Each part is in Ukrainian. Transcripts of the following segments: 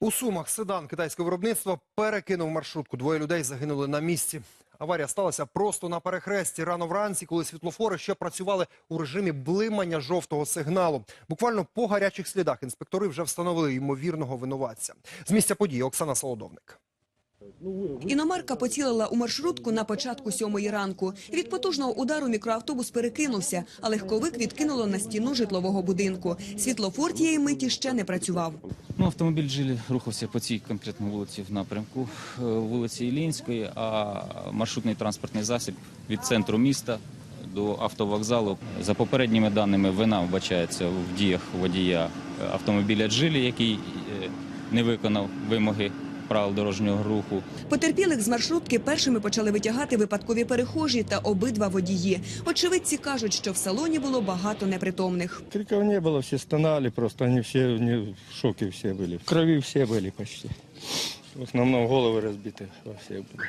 У Сумах седан китайського виробництва перекинув маршрутку. Двоє людей загинули на місці. Аварія сталася просто на перехресті рано вранці, коли світлофори ще працювали у режимі блимання жовтого сигналу. Буквально по гарячих слідах інспектори вже встановили ймовірного винуватця. З місця події Оксана Солодовник. Іномарка поцілила у маршрутку на початку сьомої ранку. Від потужного удару мікроавтобус перекинувся, а легковик відкинуло на стіну житлового будинку. Світлофор тієї миті ще не працював. Автомобіль «Джилі» рухався по цій конкретній вулиці в напрямку е, вулиці Ілінської, а маршрутний транспортний засіб від центру міста до автовокзалу. За попередніми даними, вина вбачається в діях водія автомобіля «Джилі», який е, не виконав вимоги правил дорожнього руху. Потерпілих з маршрутки першими почали витягати випадкові перехожі та обидва водії. Очевидці кажуть, що в салоні було багато непритомних. Криков не было, все стонали, просто они все не, в шоке все были. В крови все были почти. В основном головы разбиты во всех были.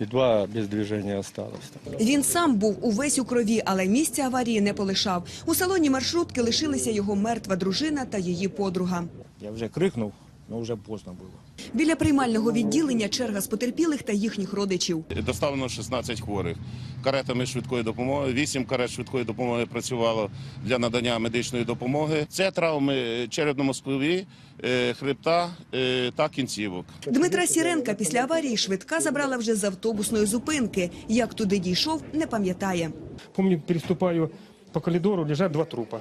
И два без движения осталось. там. Він сам був увесь у крові, але місця аварії не полишав. У салоні маршрутки лишилися його мертва дружина та її подруга. Я вже крикнув, але вже поздно було. Біля приймального відділення черга з потерпілих та їхніх родичів. Доставлено 16 хворих каретами швидкої допомоги. 8 карет швидкої допомоги працювало для надання медичної допомоги. Це травми черепно-мозкові, е, хребта е, та кінцівок. Дмитра Сіренка після аварії швидка забрала вже з автобусної зупинки. Як туди дійшов, не пам'ятає. Помню, переступаю по коридору, лежат два трупа.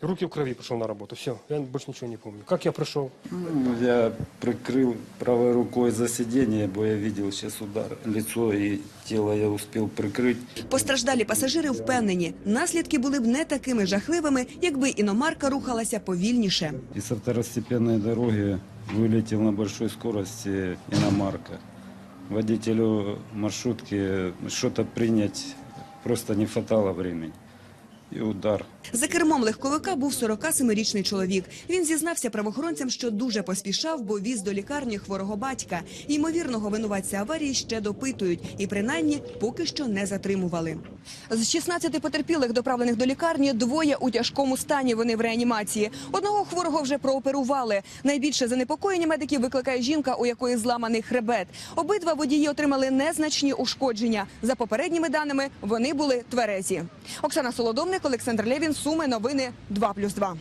Руки в крови пошел на работу. Все, я больше ничего не помню. Как я пришел? Ну, Я прикрыл правой рукой за сиденье, бо я видел сейчас удар. Лицо и тело я успел прикрыть. Постраждалі пасажири впевнені, наслідки були б не такими жахливими, якби іномарка рухалася повільніше. И со второстепенной дороги вылетел на большой скорости иномарка. Водителю маршрутки что-то принять просто не хватало времени. И удар. За кермом легковика був 47-річний чоловік. Він зізнався правоохоронцям, що дуже поспішав, бо віз до лікарні хворого батька. Ймовірного винуватця аварії ще допитують і принаймні поки що не затримували. З 16 потерпілих, доправлених до лікарні, двоє у тяжкому стані. Вони в реанімації. Одного хворого вже прооперували. Найбільше занепокоєння медиків викликає жінка, у якої зламаний хребет. Обидва водії отримали незначні ушкодження. За попередніми даними вони були тверезі. Оксана Солодовник, Олександр Левін, Суми, новини 2+,2.